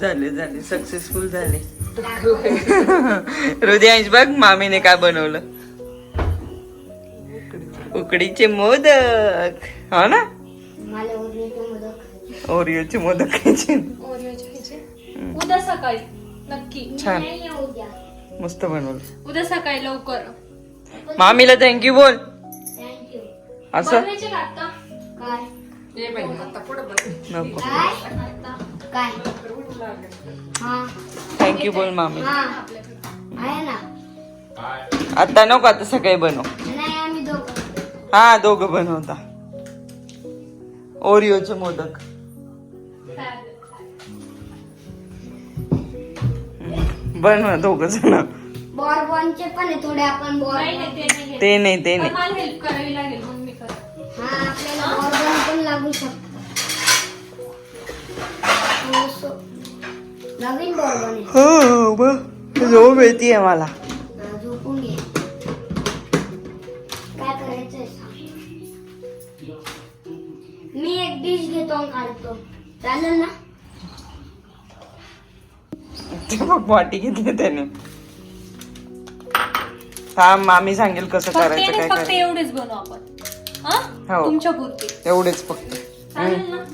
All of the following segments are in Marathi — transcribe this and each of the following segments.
झाले झाले. सक्सेसफुल झाले. हृदयांश बघ मामीने काय बनवलं. उकडीचे मोदक. हो ना? मला उरलेले मोदक. ओरिओचे मोदक खायचे. उद्या सकाळी. नक्की. छान. नाही आहे उद्या. मस्त बनवलं. उद्या सकाळी लवकर. मामीला थँक्यू बोल. थँक्यू असं? बनवायचे का आता? काय? नको. थँक्यू बोल मामी. हा. आहे ना? आता नको आता सकाळी बनव. नाही आम्ही दोघं. हा दोघं बनवता. ओरिओचे मोदक. बनवा दोघ जण. बॉर्बॉनचे पण आहे थोडे आपण ते नाही. ते नाही हेल्प करावी लागेल हा पण लागू शकतो. नवीन बॉर्बॉन आहे हो बघ झोप येते मला. हा, झोपून घे. काय करायचंय सांग. मी एक डिश घेतो आणि काढतो. चालेल ना? ते बघ वाटी घेतली त्याने. हा मामी सांगेल कसं करायचं एवढेच- काय फक्त करायचं. एवढेच बनवू आपण. हा. तुमच्या पुरती. एवढेच फक्त. चालेल ना?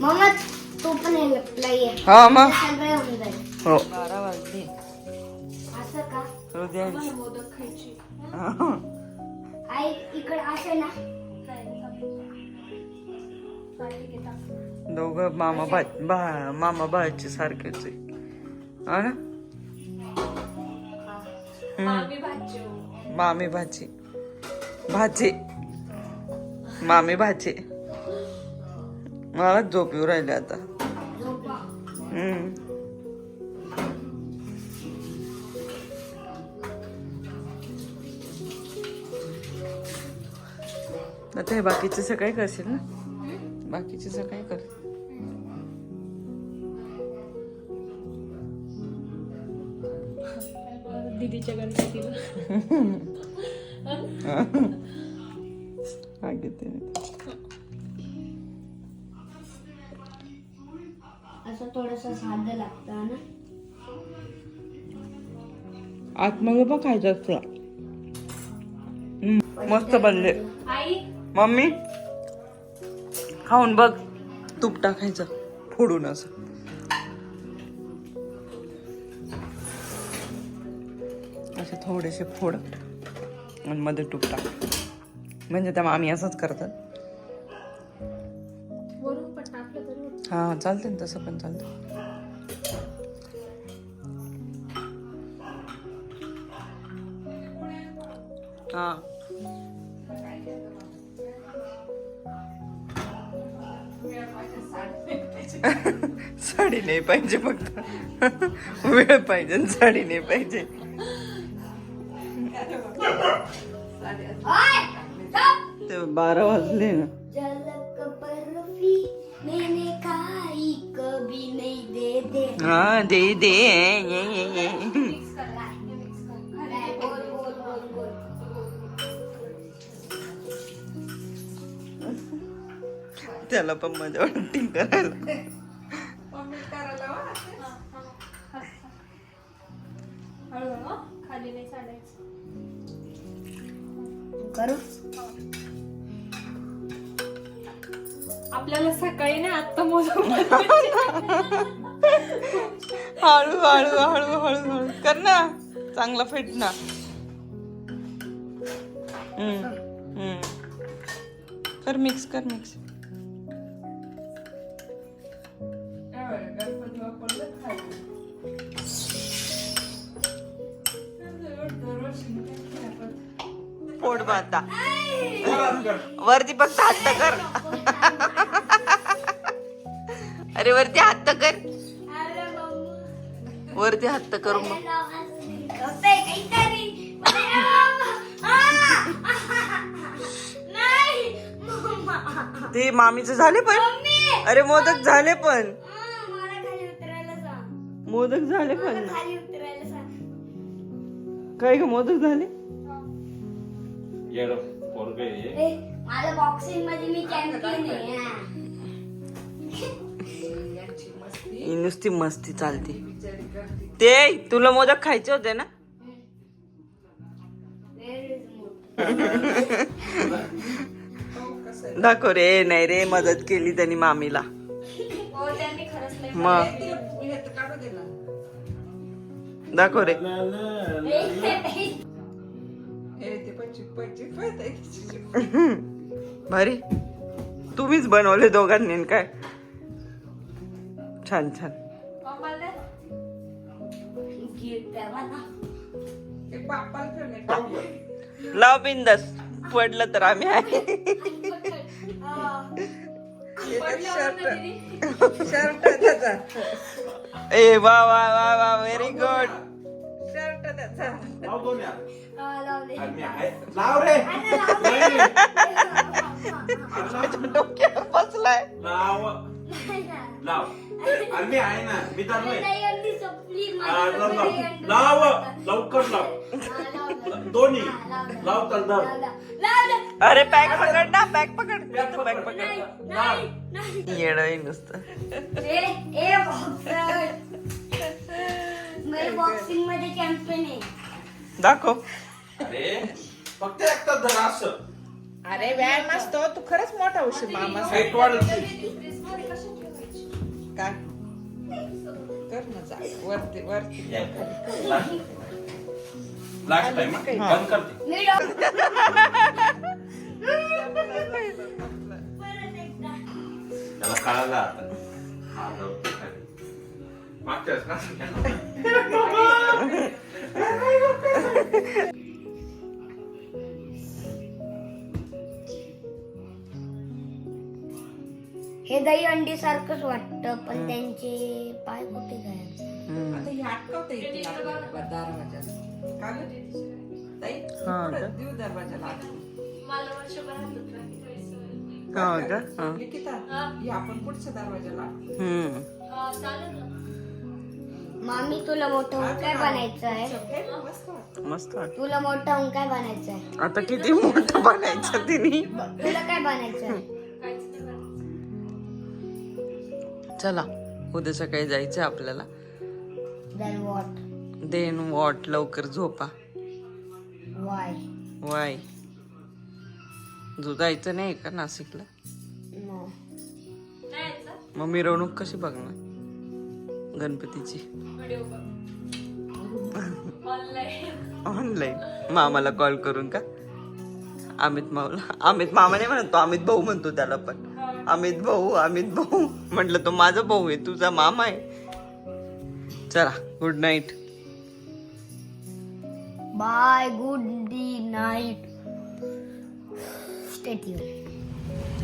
मम्मा तू पण हा मग? हो बारा वाजले. असं का? हृदय मला मोदक खायची. आई इकडे असे ना. दोघं मामा बा बा- मामा बाचे सारखेच आहे. हा ना? मामी भाजी. हो. मामी भाची भाचे मामी भाचे मला झोप येऊ राहिले आता. आता हे बाकीचं सकाळी करशील ना? बाकीचं सकाळी कर. दीदीच्या गणपतीला. असं थोडस साधं लागतं ना? आतमध्ये पण खायचं असतं. मस्त बनले. आई? मम्मी? खाऊन बघ तूप टाकायचं फोडून असं. असे थोडेसे फोड आणि मध्ये तूप टाक. म्हणजे त्या मामी असंच करतात. हा चालते ना तसं पण चालतं हा. साडी नाही पाहिजे फक्त. वेळ पाहिजे साडी नाही पाहिजे. ते बारा वाजले ना. हा दे दे त्याला पण मजा वाटते करायला हं? करू आपल्याला सकाळी ना आत्ता मोदक हळू हळू हळू हळू हळू. कर ना. चांगला फिट ना. कर मिक्स कर मिक्स पोट बांधा. वरती फक्त हात कर. अरे वरती हात तर कर. हात तर करू मग. ते मामीचे झाले पण? अरे मोदक झाले पण. मोदक झाले पण. काय ग मोदक झाले? येडं पोरगं आहे. माझ्या बॉक्सिंगमध्ये मी चॅम्पियन आहे नुसती मस्ती चालती. ते तुला मोदक खायचे होते ना? दाखव रे नाही रे मदत केली त्यांनी मामीला. मग? दाखव रे. भारी. तुम्हीच बनवले दोघांनी काय? छान छान. लाव बिंदस पडलं तर आम्ही आहे. ए वा वा वा वा व्हेरी गुड. लाव रे. डोक्यात बसलाय लाव. लाव. अरे मी आहे ना मी हा, लाव, लाव. लाव लवकर लाव. दोन्ही. लाव तर अरे बॅग पकड ना बॅग पकड. बॅग पकड. येड नुसतं. बॉक्सिंगमध्ये चॅम्पियन आहे. दाखव. अरे फक्त एकटाच धर असं. अरे व्यायाम असतो. तू खरंच मोठा होशील मामा? काय? कर ना जा. वरती वरती. लास्ट. टाइम बंद करते. डॉक्टर त्याला कळालं आता. हा, जाऊ दे. खाली. मागच्या वेळेस हे दही अंडी सारखंच वाटतं पण त्यांचे पाय कुठे. आता हे अटकवता येतील आपल्याला दरवाजाला का गं? ताई हा पुढं का? देऊ दरवाजाला आत. मला वर्षभर हातात राहायचं. हा का हा. निकिता हा. हे आपण पुढच्या दरवाजाला आत. हम्म हा, चालेल ना. मामी तुला मोठं होऊन काय बनायचं आहे हे मस्त वाटतं. मस्त वाटत तुला मोठं होऊन काय बनायचं आहे आता किती मोठं बनायचं तिने तुला काय बनायचं आहे चला उद्या सकाळी जायचं आपल्याला. देन वॉट लवकर झोपा. वाय वाय जो जायचं नाही का नाशिकला? मग मिरवणूक कशी बघणार? गणपतीची. ऑनलाईन ऑनलाईन मामाला कॉल करून का? अमित माऊला अमित मामा नाही म्हणतो अमित भाऊ म्हणतो त्याला पण. अमित भाऊ अमित भाऊ. म्हटलं तो माझा भाऊ आहे तुझा मामा आहे. चला गुड नाईट बाय गुड डी नाईट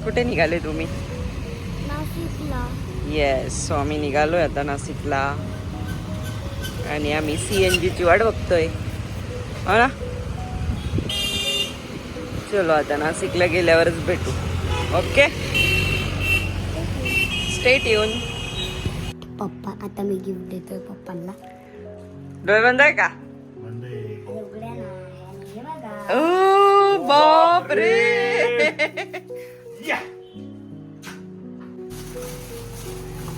कुठे निघाले तुम्ही? येस सो आम्ही निघालोय आता नाशिकला. आणि आम्ही सी एन जीची वाट बघतोय. हो ना? चलो आता नाशिकला गेल्यावरच भेटू. ओके स्टेट येऊन पप्पा आता मी गिफ्ट देतोय पप्पांना. डोळे बंद आहे. का उघड्या ना बघा. ओ बाप रे या.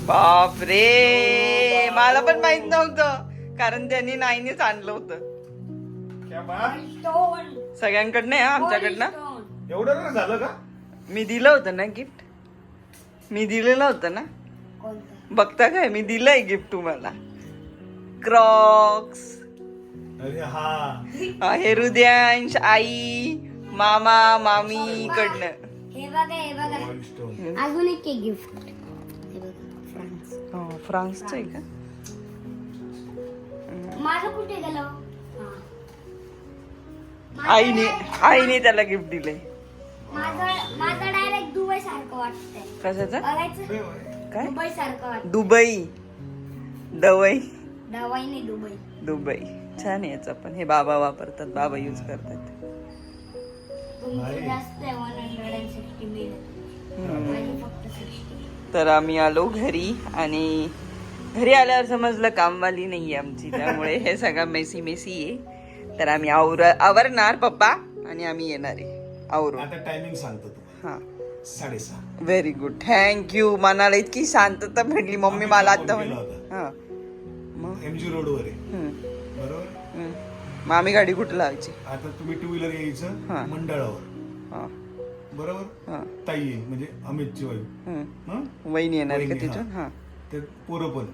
बाप रे मला पण माहीत नव्हतं कारण त्यांनी नाईनीच आणलं होतं. सगळ्यांकडनं आमच्याकडनं. एवढं झालं का? मी दिलं होतं ना गिफ्ट मी दिलेलं होतं ना? बघता काय? मी दिलंय गिफ्ट तुम्हाला. क्रॉक्स अरे हा. हे हृदयांश आई मामा मामी कडनं हे बघा हे बघा. अजून एक गिफ्ट हे बघा फ्रान्स हो, फ्रान्सचं आहे का? माझं कुठे गेलं हा. आईने आईने त्याला गिफ्ट दिलंय. माझं माझं दुबई सारखं वाटतंय. कशाचं? बघायचं? काय? दुबई सारखं वाटत दुबई. दवई. दवाईने दुबई. दुबई. छान आहे याचं पण. हे बाबा वापरतात बाबा यूज करतात. तुमचं जास्त आहे वन हंड्रेड अँड सिक्स्टी मिळेल माझी फक्त सिक्स्टी तर आम्ही आलो घरी आणि घरी आल्यावर समजलं कामवाली नाही आहे आमची. त्यामुळे हे सगळं मेसी मेसी आहे. तर आम्ही आवर आवरणार पप्पा. आणि आम्ही येणार आहे. आवरून. आता टायमिंग सांगतो तुम्हाला. हा. साडेसहा. व्हेरी गुड थँक्यू मनाला इतकी शांतता भेटली. मम्मी मला आता केला म्हणे. होता. हा. मग? एम जी रोडवर आहे. हम्म, बरोबर. मग आम्ही गाडी कुठं लावायची? आता तुम्ही टू व्हीलर हा. यायचं मंडळावर. हा. बरोबर? हा. ताई आहे म्हणजे अमितची वाईफ? वहिनी येणार का तिथून ते पोरं पण.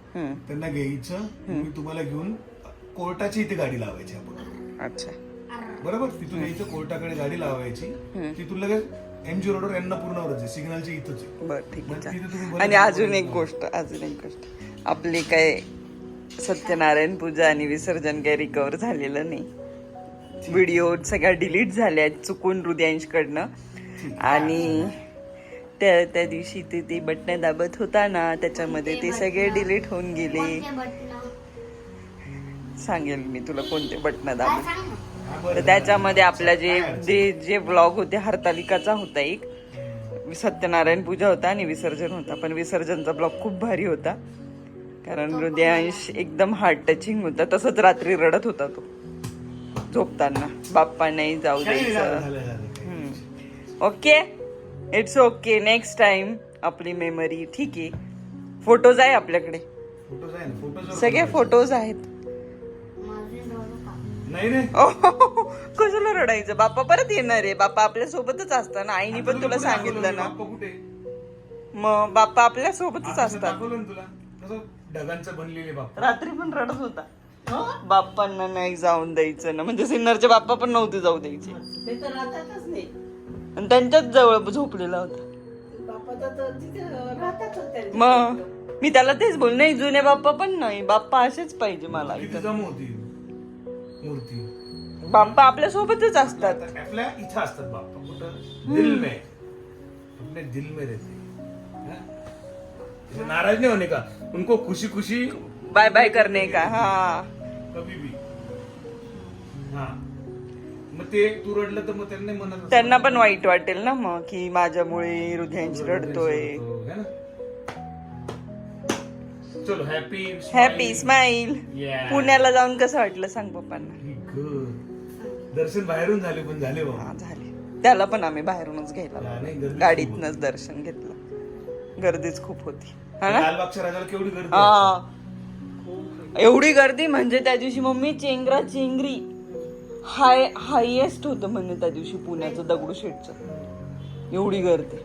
त्यांना घ्यायचं मी तुम्हाला घेऊन कोर्टाची इथे गाडी लावायची आपण. अच्छा. बरोबर? तिथून यायचं कोर्टाकडे गाडी लावायची. तिथून लगेच एम जी रोडवर यांना पूर्णवरच आहे सिग्नलच्या इथंच आहे. बर ठीक आहे. चालेल. आणि अजून एक. गोष्ट अजून एक गोष्ट. आपली काय सत्यनारायण पूजा आणि विसर्जन काही रिकवर झालेलं नाही. व्हिडिओ सगळ्या डिलीट झाल्या चुकून हृदयांशकडनं. आणि त्या त्या दिवशी ते ते बटणं दाबत होता ना त्याच्यामध्ये ते सगळे डिलीट होऊन गेले? सांगेल मी तुला कोणते बटणं. हा, तर. त्याच्यामध्ये आपला जे? जे जे ब्लॉग होते हरतालिकाचा होता एक. सत्यनारायण पूजा होता आणि विसर्जन होता. पण विसर्जनचा ब्लॉग खूप भारी होता. कारण हृदयांश एकदम हार्ट टचिंग होता. तसंच रात्री रडत होता तो. झोपताना. बाप्पा नाही जाऊ द्यायचं. Okay it's okay next time आपली मेमरी ठीक आहे. फोटोज आहे आपल्याकडे. सगळे फोटोज आहेत? नाही नाही ओहो, कशाला रडायचं? बाप्पा परत येणार आहे. बाप्पा आपल्या सोबतच असतात ना आईने पण तुला सांगितलं ना. बाप्पा कुठे मग बाप्पा आपल्या सोबतच असं असतात. दाखवलं ना तुला? कसं ढगांचं बनलेले बाप्पा. रात्री पण रडत होता. बाप्पांना नाही जाऊन द्यायचं ना. म्हणजे सिन्नरचे बाप्पा पण नव्हते जाऊ द्यायचे. ते तर राहतातच नाही. आणि त्यांच्याच जवळ झोपलेला होता. बाप्पा तर तर तिथे राहतातच त्यांच्या मग? मी त्याला तेच बोल नाही जुने बाप्पा पण नाही. बाप्पा असेच पाहिजे मला किती इथं. जम होती? मूर्ती. बाप्पा आपल्या सोबतच असतात आपल्या इथं असतात बाप्पा कुठं? दिल में. अपने दिल में रहते. हैं. नाराज नहीं होने का? उनको खुशी खुशी बाय बाय करणे का? हा. कभी भी. हा. मग ते तू रडलं तर मग त्यांना म्हणत त्यांना पण वाईट वाटेल ना मग की माझ्यामुळे हृदयांश रडतोय. ना? चलो हॅपी हॅपी स्माइल Yeah. पुण्याला जाऊन कसं वाटलं सांग पप्पांना? दर्शन बाहेरून झाले पण झाले हा झाले. त्याला पण आम्ही बाहेरूनच घ्यायला गाडीतनच दर्शन घेतलं. गर्दीच खूप होती. एवढी गर्दी म्हणजे त्या दिवशी मम्मी चेंगरा चेंगरी. हाय हायएस्ट होतं म्हणजे त्या दिवशी पुण्याचं दगडूशेठचं. एवढी गर्दी.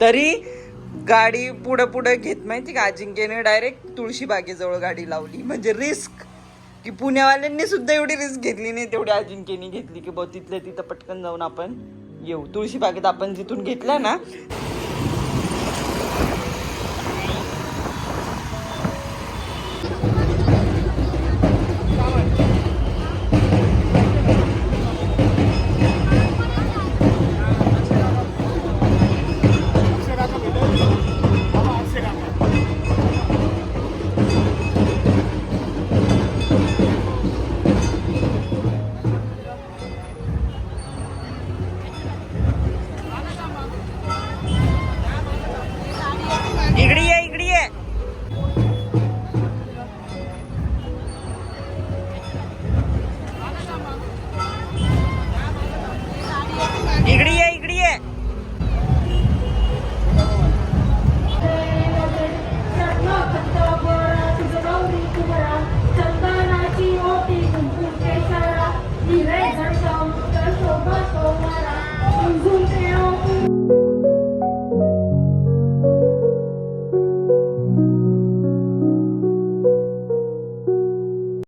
तरी गाडी पुढं पुढं घेत माहिती का? अजिंक्यने डायरेक्ट तुळशीबागेजवळ गाडी लावली. म्हणजे रिस्क की पुण्यावाल्यांनी सुद्धा एवढी रिस्क घेतली नाही तेवढी अजिंक्यनी घेतली. की बघ तिथल्या तिथं पटकन जाऊन आपण येऊ. तुळशीबागेत आपण जिथून घेतला ना